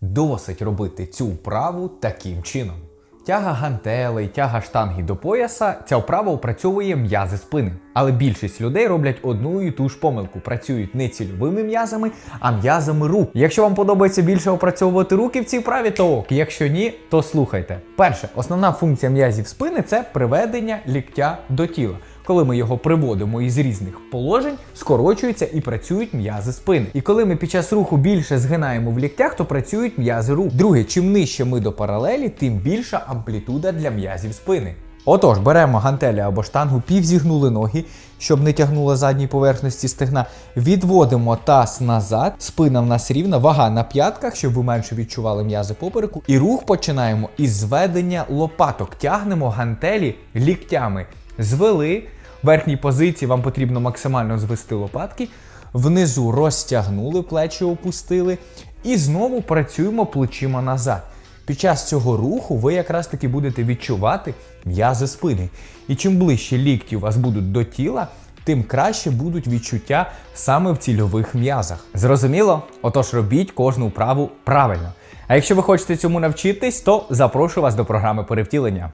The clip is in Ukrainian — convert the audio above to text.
Досить робити цю вправу таким чином. Тяга гантелей, тяга штанги до пояса, ця вправа опрацьовує м'язи спини. Але більшість людей роблять одну і ту ж помилку. Працюють не цільовими м'язами, а м'язами рук. Якщо вам подобається більше опрацьовувати руки в цій вправі, то ок. Якщо ні, то слухайте. Перше, основна функція м'язів спини це приведення ліктя до тіла. Коли ми його приводимо із різних положень, скорочуються і працюють м'язи спини. І коли ми під час руху більше згинаємо в ліктях, то працюють м'язи рук. Друге, чим нижче ми до паралелі, тим більша амплітуда для м'язів спини. Отож, беремо гантелі або штангу, півзігнули ноги, щоб не тягнуло задній поверхності стегна. Відводимо таз назад, спина в нас рівна, вага на п'ятках, щоб ви менше відчували м'язи попереку. І рух починаємо із зведення лопаток. Тягнемо гантелі ліктями. Звели верхній позиції, вам потрібно максимально звести лопатки. Внизу розтягнули, плечі опустили. І знову працюємо плечима назад. Під час цього руху ви якраз таки будете відчувати м'язи спини. І чим ближче лікті у вас будуть до тіла, тим краще будуть відчуття саме в цільових м'язах. Зрозуміло? Отож робіть кожну вправу правильно. А якщо ви хочете цьому навчитись, то запрошую вас до програми перевтілення.